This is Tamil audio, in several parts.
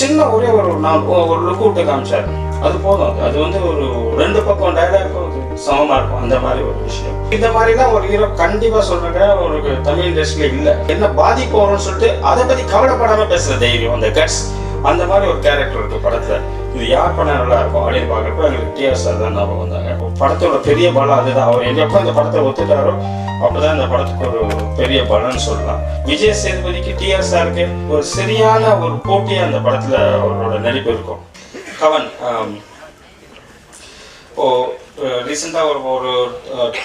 சின்ன ஒரே ஒரு நான் ஒரு லுக் விட்டு காமிச்சார். அது போதும். அது வந்து ஒரு ரெண்டு பக்கம் டைலாக்கும் அது சமமா இருக்கும். அந்த மாதிரி ஒரு விஷயம். இந்த மாதிரிலாம் ஒரு ஹீரோ கண்டிப்பா சொல்றாங்க ஒரு தமிழ் இண்டஸ்ட்ரியில இல்ல. என்ன பாதிப்பு வரும்னு சொல்லிட்டு அதை பத்தி கவலைப்படாம பேசுற தைரியம் அந்த கட்ஸ் அந்த மாதிரி ஒரு கேரக்டர் இருக்கு படத்துல. இது யார் பண்ண நல்லா இருக்கும். அப்படின்னு பார்க்குறப்ப எங்களுக்கு சார் தான் ஞாபகம் வந்தாங்க. படத்தோட பெரிய பலம் அதுதான். அவர் எப்போ இந்த படத்தை ஒத்துட்டாரோ அப்பதான் இந்த படத்துக்கு ஒரு பெரிய பலன்னு சொல்லலாம். விஜய் சேதுபதிக்கு டிஆர் சாருக்கு ஒரு சரியான ஒரு போட்டி அந்த படத்துல அவரோட நடிப்பு இருக்கும். கவன் இப்போ ரீசெண்டாக ஒரு ஒரு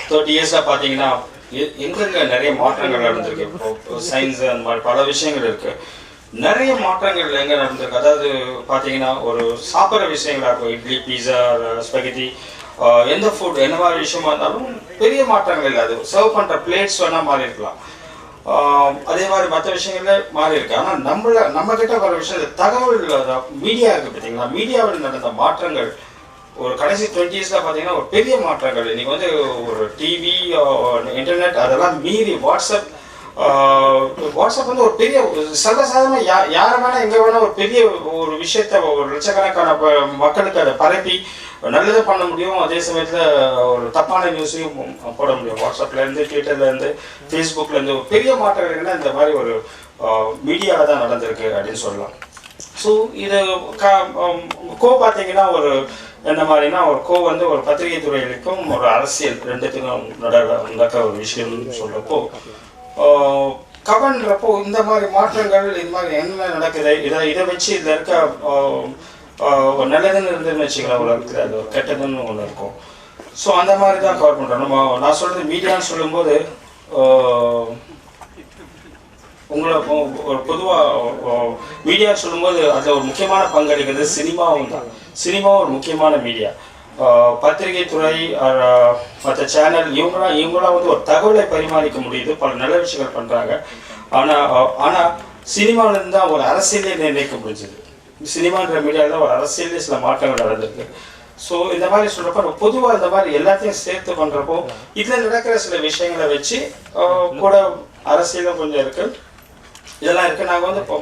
தேர்ட்டி இயர்ஸாக பார்த்தீங்கன்னா எ- எங்கெங்க நிறைய மாற்றங்கள் நடந்திருக்கு? இப்போ சயின்ஸ் அந்த மாதிரி பல விஷயங்கள் இருக்கு. நிறைய மாற்றங்கள் எங்க நடந்திருக்கு. அதாவது பார்த்தீங்கன்னா ஒரு சாப்பிட்ற விஷயங்களா இருக்கும் இட்லி பீஸா ஸ்பெகட்டி எந்த ஃபுட் என்ன மாதிரி விஷயமா இருந்தாலும் பெரிய மாற்றங்கள் இல்லை. அது சர்வ் பண்ணுற பிளேட்ஸ் வேணால் மாறி இருக்கலாம். அதே மாதிரி மற்ற விஷயங்கள்ல மாறி இருக்கு. ஆனா நம்மள நம்ம கிட்ட வர விஷயம் தகவல் மீடியா இருக்கு பார்த்தீங்களா மீடியாவில் நடந்த மாற்றங்கள் ஒரு கடைசி டுவெண்ட்டி இயர்ஸ்ல பார்த்தீங்கன்னா ஒரு பெரிய மாற்றங்கள். இன்னைக்கு வந்து ஒரு டிவி இன்டர்நெட் அதெல்லாம் மீறி வாட்ஸ்அப் வாட்ஸ்அப் வந்து ஒரு பெரிய சர்வசாதாரணமாக யா யாரை வேணால் எங்கே வேணால் ஒரு பெரிய ஒரு விஷயத்த ஒரு லட்சக்கணக்கான ப- மக்களுக்கு அதை பரப்பி நல்லதை பண்ண முடியும். அதே சமயத்தில் ஒரு தப்பான நியூஸையும் போட முடியும். வாட்ஸ்அப்லேருந்து ட்விட்டர்லேருந்து ஃபேஸ்புக்லேருந்து ஒரு பெரிய மாற்றம் இருக்குன்னா இந்த மாதிரி ஒரு மீடியாவில் தான் நடந்திருக்கு அப்படின்னு சொல்லலாம். ஸோ இது க கோ பார்த்தீங்கன்னா ஒரு என்ன மாதிரினா ஒரு கோ வந்து ஒரு பத்திரிகை துறைகளுக்கும் ஒரு அரசியல் ரெண்டுத்துக்கும் நட நடக்க ஒரு விஷயம்னு சொல்கிறப்போ கவன்றப்போ இந்த மாதிரி மாற்றங்கள் இந்த மாதிரி என்ன நடக்குது? இதை இதை வச்சு இதில் இருக்க ஒரு நல்லதுன்னு இருந்ததுன்னு வச்சுக்கலாம் உலகத்தில் அது ஒரு கெட்டதுன்னு ஒன்று இருக்கும். ஸோ அந்த மாதிரி தான் கவர் பண்ணுறோம் நம்ம நான் சொல்கிறது மீடியான்னு சொல்லும்போது உங்களை ஒரு பொதுவாக மீடியா சொல்லும்போது அதில் ஒரு முக்கியமான பங்களிக்கிறது சினிமாவும் தான். சினிமா ஒரு முக்கியமான மீடியா. பத்திரிகை துறை மற்ற சேனல் இவங்களாம் இவங்களாம் வந்து ஒரு தகவலை பரிமாறிக்க முடியுது. பல நல்ல விஷயங்கள் பண்ணுறாங்க ஆனால் ஆனால் சினிமாவிலேருந்து தான் ஒரு அரசியலே நிர்ணயிக்க முடிஞ்சது. சினிமான்ற மீடியாவில் தான் ஒரு அரசியலே சில மாற்றங்கள் நடந்திருக்கு. ஸோ இந்த மாதிரி சொல்கிறப்ப பொதுவாக இந்த மாதிரி எல்லாத்தையும் சேர்த்து பண்ணுறப்போ இதில் நடக்கிற சில விஷயங்களை வச்சு கூட அரசியலும் கொஞ்சம் இருக்குது இதெல்லாம் இருக்குது நாங்கள் வந்து இப்போ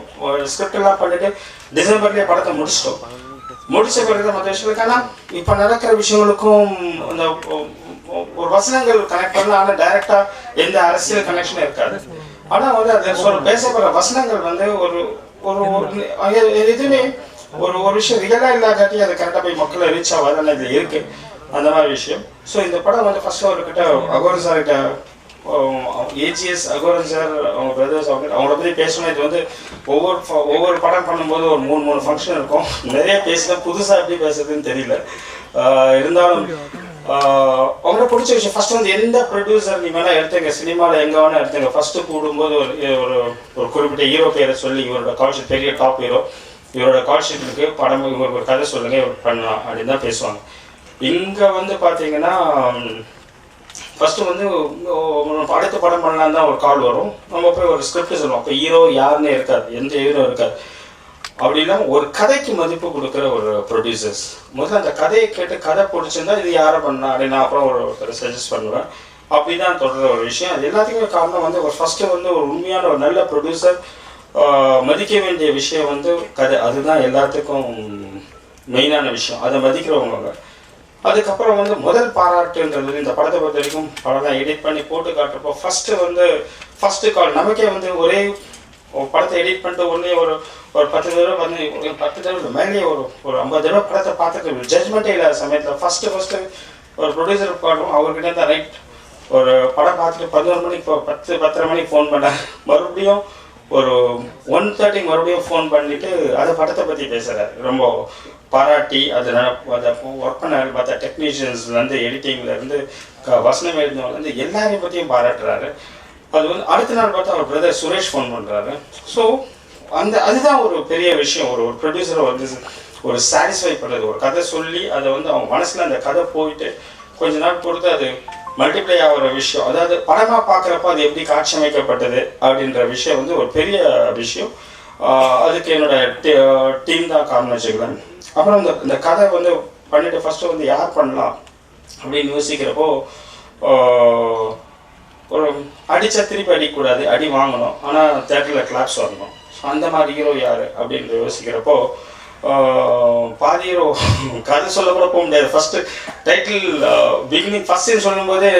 ஸ்கிரிப்டெல்லாம் பண்ணிட்டு டிசம்பர்லேயே படத்தை முடிச்சிட்டோம். முடிச்ச பிறகு மற்ற விஷயங்களுக்கு ஆனா இப்ப நடக்கிற விஷயங்களுக்கும் இந்த ஒரு வசனங்கள் கனெக்ட் பண்ணலாம். ஆனா டைரக்டா எந்த அரசியல் கனெக்ஷனும் இருக்காது. ஆனா வந்து அது சொல்ல பேசப்படுற வசனங்கள் வந்து ஒரு ஒரு எதுவுமே ஒரு ஒரு விஷயம் ரியலா இல்லாதாட்டி அது கரெக்டா போய் மக்களை ரீச் ஆகாதுன்னு இதில் இருக்கு. அந்த மாதிரி விஷயம். ஸோ இந்த படம் வந்து ஃபர்ஸ்ட் அவர்கிட்ட அகோர் சார் கிட்ட A G S Aghoram sir அவங்க பிரதர்ஸ் அவங்க அவங்கள பற்றி பேசணும். இது வந்து ஒவ்வொரு ஒவ்வொரு படம் பண்ணும்போது ஒரு மூணு மூணு ஃபங்க்ஷன் இருக்கும். நிறைய பேசினா புதுசாக எப்படி பேசுறதுன்னு தெரியல. இருந்தாலும் அவங்கள பிடிச்ச விஷயம். ஃபர்ஸ்ட் வந்து எந்த ப்ரொடியூசர் நீ வேணா எடுத்துங்க. சினிமாவில் எங்கே வேணா எடுத்துங்க. ஃபர்ஸ்ட் கூடும்போது ஒரு ஒரு ஒரு குறிப்பிட்ட ஹீரோ பேரை சொல்லி இவரோட கால் ஷீட் பெரிய டாப் ஹீரோ இவரோட கால் ஷீட் இருக்கு. படம் இவருக்கு ஒரு கதை சொல்லுங்க இவர் பண்ணலாம் அப்படின்னு தான் பேசுவாங்க. இங்கே வந்து பார்த்தீங்கன்னா ஃபஸ்ட்டு வந்து அடுத்த படம் பண்ணலாம் தான் ஒரு கால் வரும். நம்ம போய் ஒரு ஸ்கிரிப்ட் சொல்லுவோம். அப்போ ஹீரோ யாருன்னே இருக்காது. எந்த ஹீரோ இருக்காது. அப்படின்னா ஒரு கதைக்கு மதிப்பு கொடுக்குற ஒரு ப்ரொடியூசர்ஸ் முதல்ல அந்த கதையை கேட்டு கதை பிடிச்சிருந்தா இது யாரை பண்ணலாம் அப்படின்னு நான் அப்புறம் ஒரு சஜஸ்ட் பண்ணுவேன். அப்படிதான் தொடர்ற ஒரு விஷயம். அது எல்லாத்துக்குமே காரணம் வந்து ஒரு ஃபஸ்ட்டு வந்து ஒரு உண்மையான ஒரு நல்ல ப்ரொடியூசர் மதிக்க வேண்டிய விஷயம் வந்து கதை. அதுதான் எல்லாத்துக்கும் மெயினான விஷயம். அதை மதிக்கிறவங்க அதுக்கப்புறம் வந்து முதல் பாராட்டுன்றது இந்த படத்தை பொறுத்த வரைக்கும் படம் எடிட் பண்ணி போட்டு காட்டுறப்போ ஃபர்ஸ்ட் வந்து ஃபர்ஸ்ட் கால் நமக்கே வந்து ஒரே படத்தை எடிட் பண்ணிட்டு உடனே ஒரு ஒரு பத்து தடவை வந்து பத்து தடவை மேலேயே ஒரு ஒரு ஐம்பது தடவை படத்தை பார்த்துட்டு ஜட்மெண்ட்டே இல்லாத சமயத்தில் ஃபர்ஸ்ட் ஃபர்ஸ்ட் ஒரு ப்ரொடியூசர் பாடுறோம். அவர்கிட்ட தான் ரைட் ஒரு படம் பார்த்துட்டு பதினோரு மணிக்கு இப்போ பத்து பத்தரை மணிக்கு ஃபோன் பண்ணேன் மறுபடியும் ஒரு ஒன் தேர்ட்டி மறுபடியும் ஃபோன் பண்ணிட்டு அதை படத்தை பற்றி பேசுகிறார் ரொம்ப பாராட்டி அது அதை ஒர்க் பண்ண பார்த்தா டெக்னீஷியன்ஸ்லேருந்து எடிட்டிங்லேருந்து வசனம் எழுதினவங்கலேருந்து எல்லாரையும் பற்றியும் பாராட்டுறாரு. அது வந்து அடுத்த நாள் பார்த்தா அவர் பிரதர் சுரேஷ் ஃபோன் பண்ணுறாரு ஸோ அந்த அதுதான் ஒரு பெரிய விஷயம். ஒரு ஒரு ப்ரொடியூசரை வந்து ஒரு சாட்டிஸ்ஃபை பண்ணுறது ஒரு கதை சொல்லி அதை வந்து அவங்க மனசில் அந்த கதை போயிட்டு கொஞ்ச நாள் பொறுத்து அது மல்டிப்ளை ஆகிற விஷயம். அதாவது படமாக பார்க்குறப்ப அது எப்படி காட்சி அமைக்கப்பட்டது அப்படின்ற விஷயம் வந்து ஒரு பெரிய விஷயம். அதுக்கு என்னோட டீம் தான் காரணம் வச்சுக்கிறேன். அப்புறம் இந்த இந்த கதை வந்து பண்ணிட்டு ஃபஸ்ட்டு வந்து யார் பண்ணலாம் அப்படின்னு யோசிக்கிறப்போ ஒரு அடித்த திருப்பி அடிக்கக்கூடாது அடி வாங்கணும். ஆனால் தேட்டரில் கிளாப்ஸ் வரணும் அந்த மாதிரி ஹீரோ யார் அப்படின்னு யோசிக்கிறப்போ பாதி ஹீரோ கதை சொல்ல கூட போக முடியாது. ஃபஸ்ட்டு டைட்டில் பிகினிங் ஃபஸ்ட்டுன்னு சொல்லும்போதே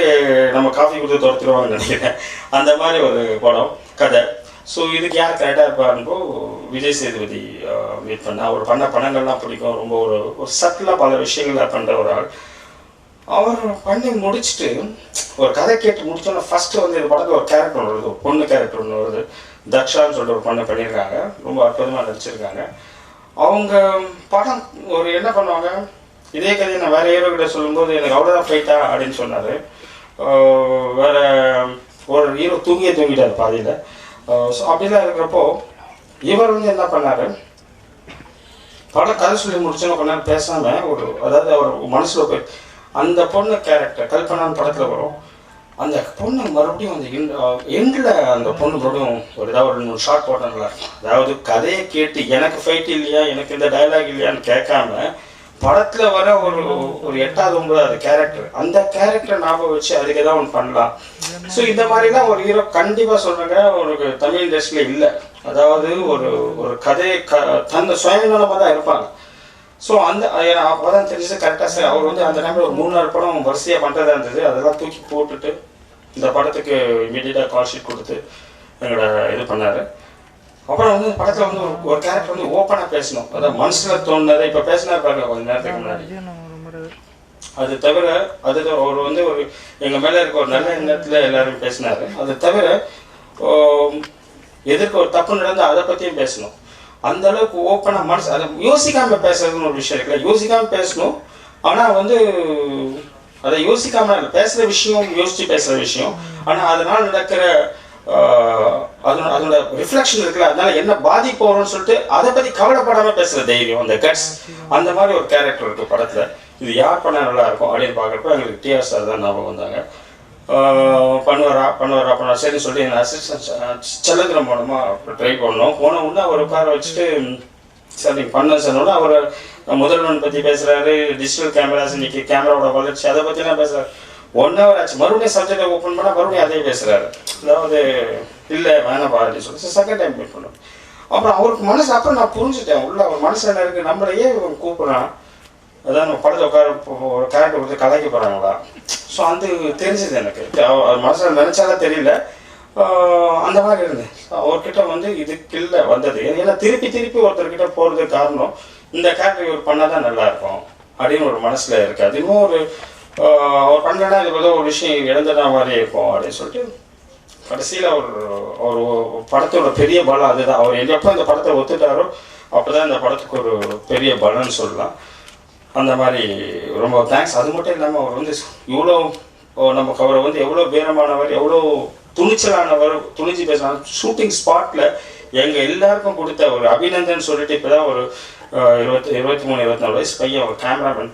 நம்ம காஃபி கொடுத்து துரத்துருவாங்கன்னு நினைக்கிறேன். அந்த மாதிரி ஒரு படம் கதை. ஸோ இதுக்கு யார் கரெக்டாக இருப்பாருப்போ விஜய் சேதுபதி மீட் பண்ண அவர் பண்ண படங்கள்லாம் பிடிக்கும். ரொம்ப ஒரு ஒரு சட்டிலாக பல விஷயங்களை பண்ணுற ஒரு ஆள். அவர் பண்ணி முடிச்சுட்டு ஒரு கதை கேட்டு முடிச்சோன்னா ஃபஸ்ட்டு வந்து இந்த படத்தில் ஒரு கேரக்டர் ஒன்று வருது. ஒரு பொண்ணு கேரக்டர் ஒன்று வருது. தக்ஷான்னு சொல்லிட்டு ஒரு பொண்ணு பண்ணியிருக்காங்க. ரொம்ப அற்புதமாக நடிச்சிருக்காங்க. அவங்க படம் ஒரு என்ன பண்ணுவாங்க? இதே கதையை நான் வேற ஹீரோ கிட்ட சொல்லும்போது எனக்கு அவ்வளோதான் ஃபைட்டா அப்படின்னு சொன்னார். வேற ஒரு ஹீரோ தூங்கியே தூங்கிட்டார் பாதியில். ஸோ அப்படிலாம் இருக்கிறப்போ இவர் வந்து என்ன பண்ணார் படம் கதை சொல்லி முடிச்சோன்னு கொஞ்ச நேரம் பேசாமல் ஒரு அதாவது அவர் மனசில் போய் அந்த பொண்ணு கேரக்டர் கல்பனான்னு படத்தில் வரும் அந்த பொண்ணு மறுபடியும் அந்த எண்டில் அந்த பொண்ணு மறுபடியும் ஒரு ஏதாவது ஒரு ரெண்டு ஷார்ட் போட்டாங்களா அதாவது கதையை கேட்டு எனக்கு ஃபைட் இல்லையா எனக்கு இந்த டயலாக் இல்லையான்னு கேட்காம படத்துல வர ஒரு ஒரு எட்டாவது ஒன்பதாவது கேரக்டர் அந்த கேரக்டரை ஞாபகம் வச்சு அதுக்கு ஏதாவது ஒன்று பண்ணலாம். ஸோ இந்த மாதிரி தான் ஒரு ஹீரோ கண்டிப்பாக சொல்றேங்க ஒரு தமிழ் இண்டஸ்ட்ரியில் இல்லை. அதாவது ஒரு ஒரு கதை க தந்த சுயநலமாக தான் இருப்பாங்க. ஸோ அந்த அப்போ தான் தெரிஞ்சு கரெக்டாக சார் அவர் வந்து அந்த டைமில் ஒரு மூணு நாலு படம் வரிசையாக பண்ணுறதா இருந்தது. அதெல்லாம் தூக்கி போட்டுட்டு இந்த படத்துக்கு இமீடியட்டாக கால் ஷீட் கொடுத்து எங்களை இது பண்ணார். அப்புறம் வந்து படத்தில் வந்து ஒரு ஒரு கேரக்டர் வந்து ஓப்பனாக பேசணும். அதாவது மனசில் தோணுனதை இப்போ பேசினா பாருங்க கொஞ்ச நேரத்துக்கு முன்னாடி. அது தவிர அது அவர் வந்து ஒரு எங்கள் மேலே இருக்க ஒரு நல்ல எண்ணத்தில் எல்லாரும் பேசினாரு. அது தவிர எதிர்க்க ஒரு தப்பு நடந்து அதை பற்றியும் பேசணும். அந்த அளவுக்கு ஓப்பனாக மனசு அதை யோசிக்காம பேசுறதுன்னு ஒரு விஷயம் இருக்குல்ல. யோசிக்காம பேசணும். ஆனால் வந்து அதை யோசிக்காம பேசுகிற விஷயம் யோசிச்சு பேசுகிற விஷயம். ஆனால் அதனால நடக்கிற அதோட அதனோட அதனோட ரிஃப்ளெக்ஷன் இருக்குல்ல அதனால என்ன பாதிப்பு வரும்னு சொல்லிட்டு அதை பற்றி கவலைப்படாம பேசுற தைரியம் அந்த கட்ஸ் அந்த மாதிரி ஒரு கேரக்டர் இருக்கு படத்துல. இது யார் பண்ணா நல்லா இருக்கும் அப்படின்னு பார்க்குறப்ப எங்களுக்கு டிஆர் சார் தான் ஞாபகம் வந்தாங்க. பண்ணுவாரா பண்ணுவாரா பண்ணுவாரா சரி சொல்லி என் அசிஸ்டன்ட் செல்லந்திரம் மூலமா ட்ரை பண்ணோம். போன உடனே அவர் உட்கார வச்சுட்டு சார் நீங்கள் பண்ண சொன்னோட அவர் முதல்வன் பற்றி பேசுகிறாரு டிஜிட்டல் கேமராஸ் இன்னைக்கு கேமராவோட வளர்ச்சி அதை பற்றிலாம் பேசுகிறாரு ஒன் ஹவர் ஆச்சு. மறுபடியும் சப்ஜெக்டை ஓப்பன் பண்ணால் மறுபடியும் அதே பேசுகிறாரு அதாவது இல்லை வேணாம் அப்படின்னு சொல்லி. செகண்ட் டைம் மீட் பண்ணோம் அப்புறம் அவருக்கு மனசு அப்புறம் நான் புரிஞ்சுட்டேன். உள்ள அவர் மனசு என்ன இருக்கு? நம்மளையே ஏன் இவன் அதான் நம்ம படத்தை உட்கார ஒரு கேரக்டர் கொடுத்து கலைக்க போகிறாங்களா ஸோ அது தெரிஞ்சது எனக்கு. அவர் மனசில் நினச்சாலும் தெரியல. அந்த மாதிரி இருந்தேன். அவர்கிட்ட வந்து இதுக்கு இல்லை வந்தது. ஏன்னா திருப்பி திருப்பி ஒருத்தர்கிட்ட போகிறதுக்கு காரணம் இந்த கேரக்டர் இவர் பண்ணால் தான் நல்லா இருக்கும் அப்படின்னு ஒரு மனசில் இருக்குது அது இன்னும் ஒரு அவர் பண்ணலன்னா இது ஏதோ ஒரு விஷயம் இழந்ததா மாதிரி இருக்கும் அப்படின்னு சொல்லிட்டு கடைசியில் அவர் அவர் படத்தோட பெரிய பலம் அதுதான். அவர் எப்போ இந்த படத்தை ஒத்துட்டாரோ அப்பதான் இந்த படத்துக்கு ஒரு பெரிய பலன்னு சொல்லலாம். அந்த மாதிரி ரொம்ப தேங்க்ஸ் அது மட்டும் இல்லாமல் அவர் வந்து இவ்வளோ நமக்கு அவரை வந்து எவ்வளோ வீரமானவர் எவ்வளோ துணிச்சலானவர் துணிச்சு பேசினார். ஷூட்டிங் ஸ்பாட்டில் எங்கள் எல்லாருக்கும் கொடுத்த ஒரு அபிநந்தன் சொல்லிட்டு இப்போ தான் ஒரு இருபத்தி இருபத்தி மூணு இருபத்தி நாலு வயசு பையன் ஒரு கேமராமேன்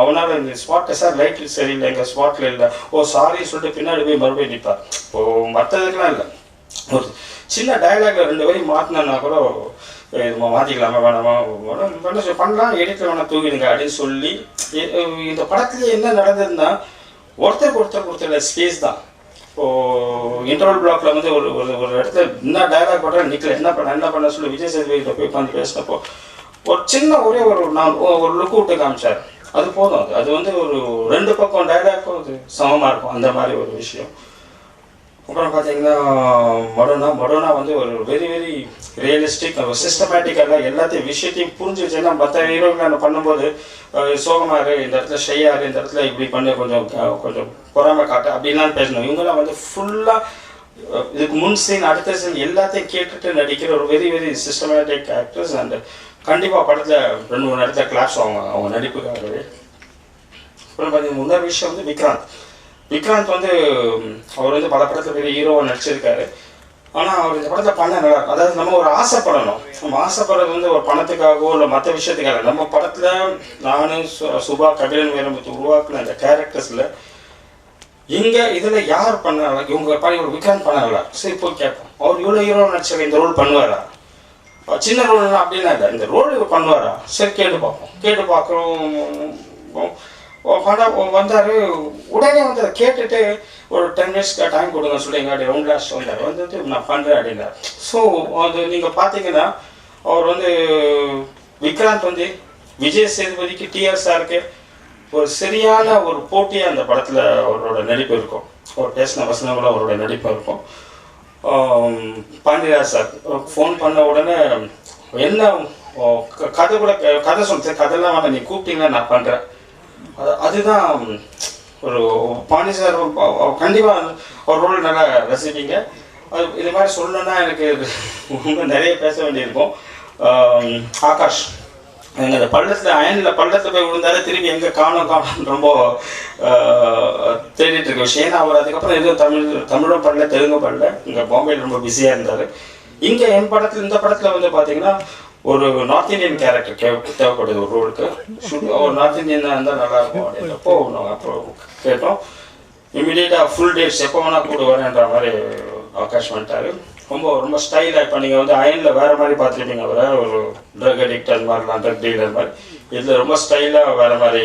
அவனால் இந்த ஸ்பாட்டில் சார் லைட் சரியில்லை எங்கள் ஸ்பாட்டில் இல்லை. ஓ சாரி சொல்லிட்டு பின்னாடி போய் மறுபடியும் நிற்பார் ஓ மற்றதுக்கெலாம் இல்லை. ஒரு சின்ன டயலாக்ல ரெண்டு வரையும் மாற்றினா கூட இது மாற்றிக்கலாமா வேணாமா? வேணாம், பண்ணலாம் எடிட்டில் வேணாம் தூக்கிடுங்க அப்படின்னு சொல்லி இந்த படத்துல என்ன நடந்ததுன்னா ஒருத்தருக்கு ஒருத்தர் கொடுத்துருந்த ஸ்பேஸ் தான். இப்போ இன்டர்வல் பிளாக்ல வந்து ஒரு ஒரு ஒரு இடத்துல என்ன டயலாக் போட்டால் நிற்கல என்ன பண்ண என்ன பண்ண சொல்லி விஜய் சேதுபதியிட்ட போய் உட்காந்து பேசினப்போ ஒரு சின்ன ஒரே ஒரு நான் ஒரு லுக் விட்டு காமிச்சார். அது போதும். அது அது வந்து ஒரு ரெண்டு பக்கம் டைலாக்கும் அது சமமாக இருக்கும். அந்த மாதிரி ஒரு விஷயம். அப்புறம் பார்த்தீங்கன்னா மடோனா மடோனா வந்து ஒரு வெரி வெரி ரியலிஸ்டிக் ஒரு சிஸ்டமேட்டிக்காக எல்லாத்தையும் விஷயத்தையும் புரிஞ்சு வச்சுன்னா மற்ற ஹீரோக்கள் பண்ணும்போது சோகமாக இந்த இடத்துல ஷையாரு இந்த இடத்துல இப்படி பண்ணி கொஞ்சம் கொஞ்சம் பொறாமை காட்டு அப்படின்லாம் பேசணும். இவங்கெல்லாம் வந்து ஃபுல்லாக இதுக்கு முன் சீன் அடுத்த சீன் எல்லாத்தையும் கேட்டுட்டு நடிக்கிற ஒரு very very systematic actors and கண்டிப்பாக படத்தில் ரெண்டு மூணு இடத்துல கிளாஸ் அவங்க அவங்க நடிப்புக்காகவே. அப்புறம் பார்த்தீங்கன்னா முன்னாடி விஷயம் வந்து விக்ராந்த். விக்ராந்த் வந்து அவர் வந்து பல படத்தில் பெரிய ஹீரோவாக நடிச்சிருக்காரு. ஆனால் அவர் இந்த படத்தை பண்ண நல்லா அதாவது நம்ம ஒரு ஆசைப்படணும். நம்ம ஆசைப்படுறது வந்து ஒரு பணத்துக்காகவோ இல்லை மற்ற விஷயத்துக்காக நம்ம படத்தில் நானும் சு- சுபா கபிலன் வீரமுத்து உருவாக்குன அந்த கேரக்டர்ஸில் இங்கே இதில் யார் பண்ணாங்க இவங்க பண்ணி ஒரு விக்ராந்த் பண்ணாங்களா சரி போய் கேட்போம். அவர் இவ்வளோ ஹீரோ நடிச்சிருக்க இந்த ரோல் பண்ணுவாரா? சின்ன ரோல் அப்படின்னா இல்லை. இந்த ரோல் இவர் பண்ணுவாரா? சரி கேட்டு பார்ப்போம். கேட்டு பார்க்குறோம். வந்தார். உடனே வந்து அதை கேட்டுட்டு ஒரு டென் மினிட்ஸ்க்கு டைம் கொடுங்க சொல்லி எங்காடி ரவுண்ட் லாஸ்ட் வந்தார். வந்துட்டு நான் பண்ணுறேன் அப்படின்னார். ஸோ அது நீங்கள் பார்த்தீங்கன்னா அவர் வந்து விக்ராந்த் வந்து விஜய் சேதுபதிக்கு டிஆர் ஒரு சரியான ஒரு போட்டியாக அந்த படத்தில் அவரோட நடிப்பு இருக்கும். அவர் பேசின வசனங்களும் அவரோட நடிப்பு இருக்கும். பாண்டியராஜ் சார் ஃபோன் பண்ண உடனே என்ன க- கதை கூட க- கதை சொல்லிட்டு கதைலாம் வேணாம் நீ கூப்பிட்டீங்கன்னா நான் பண்ணுறேன் அது அதுதான் ஒரு பாண்டி சார் கண்டிப்பாக ஒரு ரோல் நல்லா ரசிப்பீங்க. அது இது மாதிரி சொல்லணும்னா எனக்கு ரொம்ப நிறைய பேச வேண்டியிருக்கும். ஆகாஷ். எங்க அந்த பள்ளத்தில் அயனில் பள்ளத்தில் போய் விழுந்தாலே திரும்பி எங்கே காணோம் காணோம்னு ரொம்ப தேடிட்டு இருக்க விஷயம். ஏன்னா அவர் அதுக்கப்புறம் எதுவும் தமிழ் தமிழும் படல தெலுங்கும் படல. இங்கே பாம்பேல ரொம்ப பிஸியாக இருந்தார். இங்கே என் படத்தில் இந்த படத்தில் வந்து பார்த்தீங்கன்னா ஒரு நார்த் இந்தியன் கேரக்டர் தேவைப்படுது ஒரு ரோலுக்கு ஒரு நார்த் இந்தியன் இருந்தால் நல்லா இருக்கும் அப்படின்றப்போ நாங்கள் அப்புறம் கேட்டோம். இம்மிடியேட்டாக ஃபுல் டேஸ் எப்போ வேணால் கூட வரேன்ற மாதிரி ஆகாஷ் பண்ணிட்டாரு. ரொம்ப ரொம்ப ஸ்டைலாக இப்போ நீங்கள் வந்து அயனில் வேறு மாதிரி பார்த்துருப்பீங்க அவரை. ஒரு ட்ரக் அடிக்ட் மாதிரிலாம் ட்ரக் டீலர் மாதிரி. இதில் ரொம்ப ஸ்டைலாக வேறு மாதிரி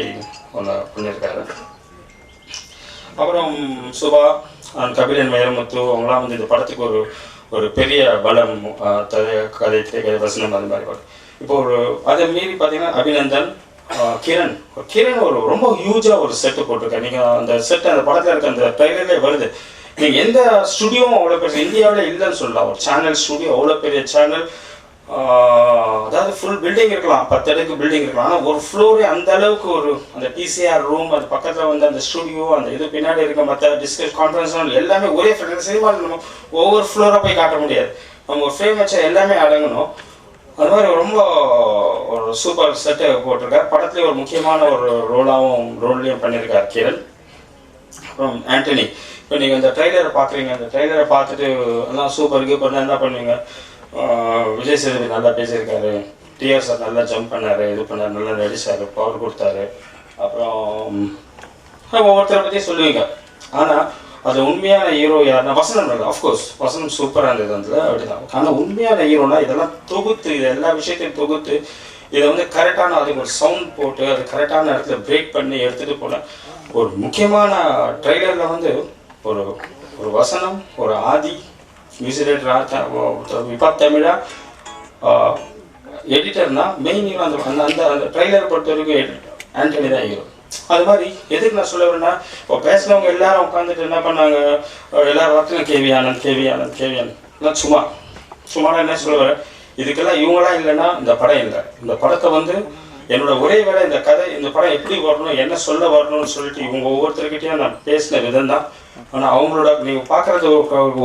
ஒன்று பண்ணியிருக்காரு அப்புறம் சுபா கபிலன் வைரமுத்து அவங்களாம் வந்து இந்த படத்துக்கு ஒரு ஒரு பெரிய பலம் ஆஹ், கதை வசனம் அது மாதிரி வரும். இப்போ ஒரு அதை மீறி பார்த்தீங்கன்னா அபிநந்தன் ஆஹ், கிரண். கிரண் ஒரு ரொம்ப ஹியூஜாக ஒரு செட்டு போட்டிருக்காரு. நீங்கள் அந்த செட் அந்த படத்தில் இருக்க அந்த ட்ரைலர்லேயே வருது. நீங்கள் எந்த ஸ்டுடியோவும் அவ்வளோ பெரிய இந்தியாவில் இல்லைன்னு சொல்லலாம். ஒரு சேனல் ஸ்டுடியோ அவ்வளோ பெரிய சேனல் அதாவது ஃபுல் பில்டிங் இருக்கலாம். பத்து அடுக்கு பில்டிங் இருக்கலாம். ஆனால் ஒரு ஃப்ளோரே அந்த அளவுக்கு ஒரு அந்த பிசிஆர் ரூம் அது பக்கத்தில் வந்து அந்த ஸ்டுடியோ அந்த இது பின்னாடி இருக்க மற்ற டிஸ்கஸ் கான்ஃபரன்ஸ் எல்லாமே ஒரே ஃப்ரெண்ட் சினிமாவில் நம்ம ஒவ்வொரு ஃப்ளோராக போய் காட்ட முடியாது. நம்ம ஒரு ஃப்ரேம் வச்சா எல்லாமே அடங்கணும். அது மாதிரி ரொம்ப ஒரு சூப்பர் செட்டு போட்டிருக்கார். படத்துலேயே ஒரு முக்கியமான ஒரு ரோலாகவும் ரோல்லையும் பண்ணியிருக்கார் கிரண் அப்புறம் ஆண்டனி. இப்போ நீங்கள் இந்த ட்ரெய்லரை பார்க்குறீங்க அந்த ட்ரெய்லரை பார்த்துட்டு எல்லாம் சூப்பர் கீப்பர்னா என்ன பண்ணுவீங்க? விஜய் சேதுபதி நல்லா பேசியிருக்காரு. டிஆர் சார் நல்லா ஜம்ப் பண்ணார் இது பண்ணார் நல்லா நடிச்சார் பவர் கொடுத்தாரு. அப்புறம் ஒவ்வொருத்தரை பற்றி சொல்லுவீங்க. ஆனால் அது உண்மையான ஹீரோ யாருன்னா வசனம் இல்லை அஃப்கோர்ஸ் வசனம் சூப்பராக இருந்தது அதில் அப்படிதான். ஆனால் உண்மையான ஹீரோனா இதெல்லாம் தொகுத்து இது எல்லா விஷயத்தையும் தொகுத்து இதை வந்து கரெக்டான அதுக்கு ஒரு சவுண்ட் போட்டு அது கரெக்டான இடத்துல பிரேக் பண்ணி எடுத்துகிட்டு போன ஒரு முக்கியமான ட்ரைலரில் வந்து ஒரு ஒரு வசனம் ஒரு ஆதி மியூசிக் விபாத் தமிழா எடிட்டர்னா மெயின் ஹீரோ அந்த அந்த அந்த ட்ரெய்லர் பொறுத்த வரைக்கும் ஆண்டனி தான் ஹீரோ அது மாதிரி எதுக்கு நான் சொல்ல வரேன்னா இப்போ பேசுகிறவங்க எல்லாரும் உட்காந்துட்டு என்ன பண்ணாங்க? எல்லாரும் வார்த்தையும் K V Anand K V Anand K V Anand சும்மா சும்மா என்ன சொல்ல வரேன்? இதுக்கெல்லாம் இவங்களாம் இல்லைன்னா இந்த படம் இல்லை. இந்த படத்தை வந்து என்னோட ஒரே வேலை இந்த கதை இந்த படம் எப்படி வரணும் என்ன சொல்ல வரணும்னு சொல்லிட்டு இவங்க ஒவ்வொருத்தருக்கிட்டையும் நான் பேசின விதம் தான் ஆனால் அவங்களோட நீங்கள் பார்க்குறது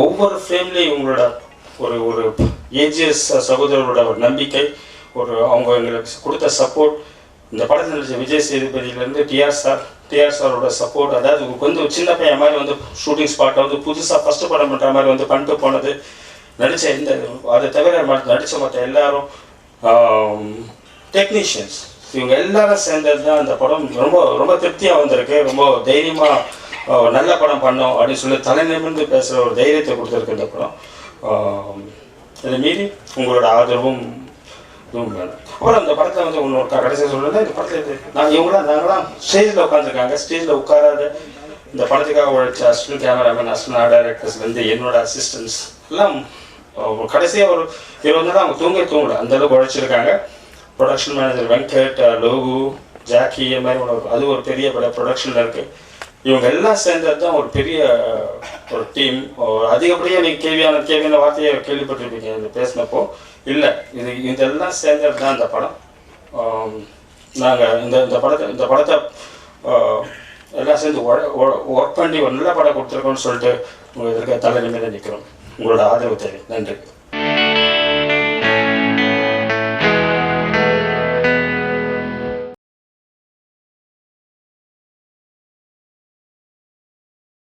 ஒவ்வொரு ஃப்ரேம்லேயும் இவங்களோட ஒரு ஒரு ஏஜிஎஸ் சகோதரரோட ஒரு நம்பிக்கை ஒரு அவங்க எங்களுக்கு கொடுத்த சப்போர்ட் இந்த படத்தில் நடிச்ச விஜய் சேதுபதியிலேருந்து டிஆர் சார் டிஆர் சாரோட சப்போர்ட் அதாவது கொஞ்சம் வந்து ஒரு சின்ன பையன் மாதிரி வந்து ஷூட்டிங் ஸ்பாட்டை வந்து புதுசாக ஃபஸ்ட்டு படம் பண்ணுற மாதிரி வந்து பண்ணிட்டு போனது. நடித்த இந்த அதை தவிர நடித்த மற்ற எல்லாரும் டெக்னீஷியன்ஸ் இவங்க எல்லாரும் சேர்ந்தது தான் அந்த படம். ரொம்ப ரொம்ப திருப்தியாக வந்திருக்கு. ரொம்ப தைரியமாக நல்ல படம் பண்ணோம் அப்படின்னு சொல்லி தலை நிமிர்ந்து பேசுகிற ஒரு தைரியத்தை கொடுத்துருக்கு இந்த படம். இதை மீறி உங்களோட ஆதரவும் இதுவும் வேணும். அப்புறம் அந்த படத்தில் வந்து இன்னொரு கடைசியாக சொல்லுறது இந்த படத்தில் நாங்கள் இவங்களாம் நாங்களாம் ஸ்டேஜில் உட்காந்துருக்காங்க ஸ்டேஜில் உட்காராத. இந்த படத்துக்காக உழைச்ச அஸ்வின் கேமராமேன் அஸ்வினா டைரக்டர்ஸ்லேருந்து என்னோட அசிஸ்டன்ஸ் எல்லாம் கடைசியாக ஒரு இருபது நாள் அவங்க தூங்க தூங்கல. அந்தளவுக்கு உழைச்சிருக்காங்க. Production manager Venkat Logu Jackie இது மாதிரி ஒரு அது ஒரு பெரிய பட ப்ரொடக்ஷனில் இருக்குது இவங்க எல்லாம் சேர்ந்தது தான் ஒரு பெரிய ஒரு டீம் அதிகப்படியாக நீங்கள் கேள்வியான கேள்வியான வார்த்தையை கேள்விப்பட்டிருப்பீங்க இந்த பேசினப்போ. இல்லை இது இதெல்லாம் சேர்ந்தது தான் இந்த படம். நாங்கள் இந்த இந்த படத்தை இந்த படத்தை எல்லாம் சேர்ந்து ஒர்க் பண்ணி ஒரு நல்ல படம் கொடுத்துருக்கோம்னு சொல்லிட்டு உங்கள் இருக்க தலை நிற்கிறோம். உங்களோட ஆதரவு தேவை. நன்றி.